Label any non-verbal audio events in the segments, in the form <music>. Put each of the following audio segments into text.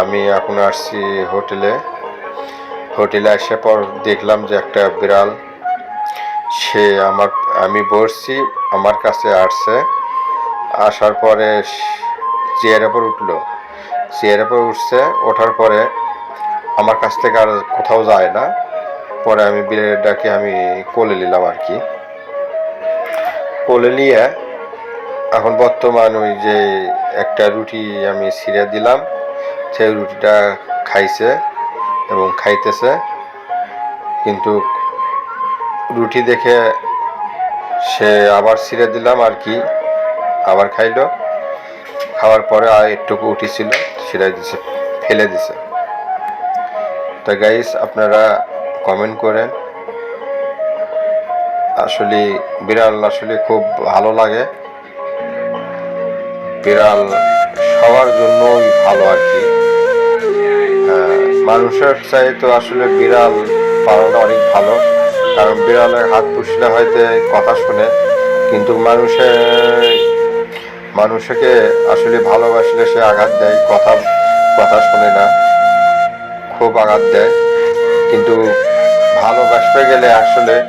আমি এখন আসছি হোটেলে। হোটেলে আসার পর দেখলাম যে একটা বিড়াল, সে আমার, আমি বসছি, আমার কাছে আসছে। আসার পরে চেয়ারের উপর উঠল। চেয়ারের উপর উঠছে, ওঠার পরে আমার কাছ থেকে আর কোথাও যায় না। পরে আমি বিড়ালটাকে আমি কোলে নিলাম আর কি। কোলে নিয়ে এখন বর্তমান ওই যে একটা রুটি আমি ছিঁড়ে দিলাম। সেই রুটিটা খাইছে এবং খাইতেছে। কিন্তু রুটি দেখে সে আবার ছিঁড়ে দিলাম আর কি, আবার খাইলো। খাওয়ার পরে আর একটুকু উঠেছিল ছিঁড়াই দিছে, ফেলে দিছে। তা গাইস আপনারা কমেন্ট করেন। আসলে বিড়াল আসলে খুব ভালো লাগে। বিড়াল সবার জন্যই ভালো আর কি। আহ, মানুষের চাইতে আসলে বিড়াল পালনটা অনেক ভালো। কারণ বিড়ালের হাত পুষলে হয়তো কথা শুনে কিন্তু মানুষের মানুষকে আসলে ভালোবাসলে সে আঘাত দেয় কথা কথা শোনে না। খুব আঘাত দেয়। কিন্তু ভালোবাসতে গেলে আসলে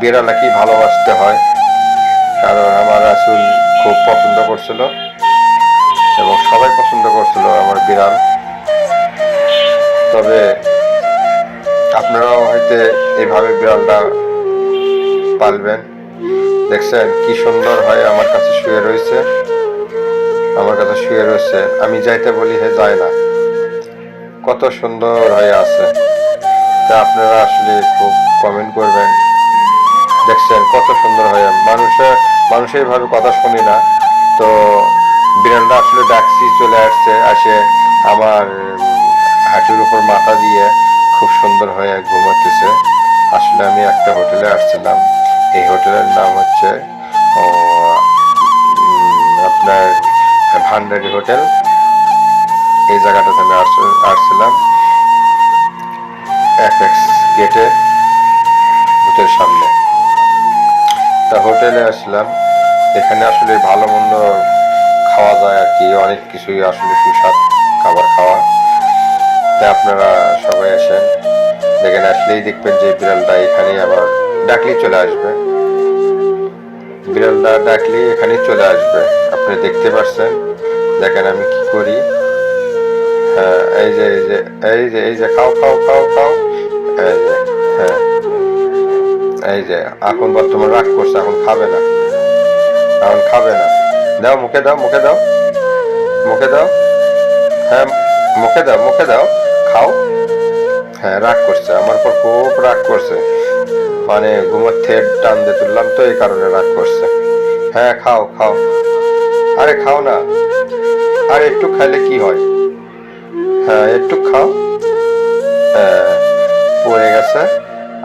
বিড়ালাকেই ভালোবাসতে হয়। করছিল এবং সবাই পছন্দ করছিল আমার বিড়াল। তবে আপনারাও হয়তো এইভাবে বিড়ালটা পালবেন। দেখছেন কি সুন্দর হয় আমার কাছে শুয়ে রয়েছে। আমার কাছে শুয়ে রয়েছে। আমি যাইতে বলি হে যায় না। কত সুন্দর হয়ে আছে। তা আপনারা আসলে খুব কমেন্ট করবেন। দেখছেন কত সুন্দর হয়ে। মানুষের মানুষের এইভাবে কথা শুনি না। তো বিড়ালটা আসলে ডাকছি, চলে আসছে, আসে আমার হাঁটুর উপর মাথা দিয়ে খুব সুন্দর হয়ে ঘুমাতেছে। আসলে আমি একটা হোটেলে আসছিলাম। এই হোটেলের নাম হচ্ছে আপনার ভান্ডারি হোটেল। এই জায়গাটাতে আমি আস- আসছিলাম। এক্স গেটে হোটেল সামনে। তা হোটেলে আসলাম। এখানে আসলে ভালো মন্দ খাওয়া যায় আর কি, অনেক কিছুই আসলে সুস্বাদ খাবার খাওয়া। তাই আপনারা সবাই আসেন, দেখেন আসলেই দেখবেন যে বিড়ালটা এখানে আবার ডাকলেই চলে আসবে। বিড়ালটা ডাকলেই এখানে চলে আসবে, আপনি দেখতে পাচ্ছেন দেখেন আমি কি করি? হ্যাঁ এই যে এই যে এই যে এই যে, খাও খাও খাও খাও। এই যে হ্যাঁ এই যে, এখন বর্তমানে রাগ করছে, এখন খাবে না। এখন খাবে না। দাও, মুখে দাও মুখে দাও। মুখে দাও। হ্যাঁ মুখে দাও মুখে দাও। খাও। হ্যাঁ রাগ করছে, আমার পর খুব রাগ করছে। মানে ঘুমোর থেট টান দিয়ে তুললাম, তো এই কারণে রাগ করছে। হ্যাঁ খাও খাও। আরে, খাও না। আরে, একটু খাইলে কি হয়? হ্যাঁ একটু খাও। হ্যাঁ পড়ে গেছে।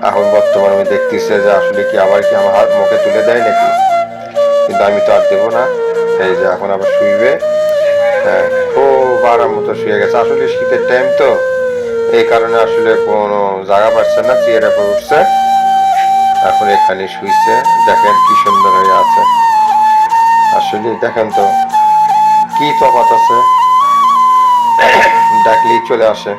এখন বর্তমানে আমি দেখতেছি যে আসলে কি আবার কি আমার হাত মুখে তুলে দেয় নাকি? কিন্তু আমি তো আর দেবো না। এই যে এখন আবার শুইবে। হ্যাঁ খুব আরাম মতো শুয়ে গেছে। আসলে শীতের টাইম তো। এই কারণে আসলে কোনো জায়গা পাচ্ছে না, চেয়ারে পর উঠছে। এখন এখানে শুইছে। দেখেন কি সুন্দর হয়ে আছে। আসলে দেখেন তো, কি তফাৎ আছে। <coughs> ডাকলেই চলে আসে।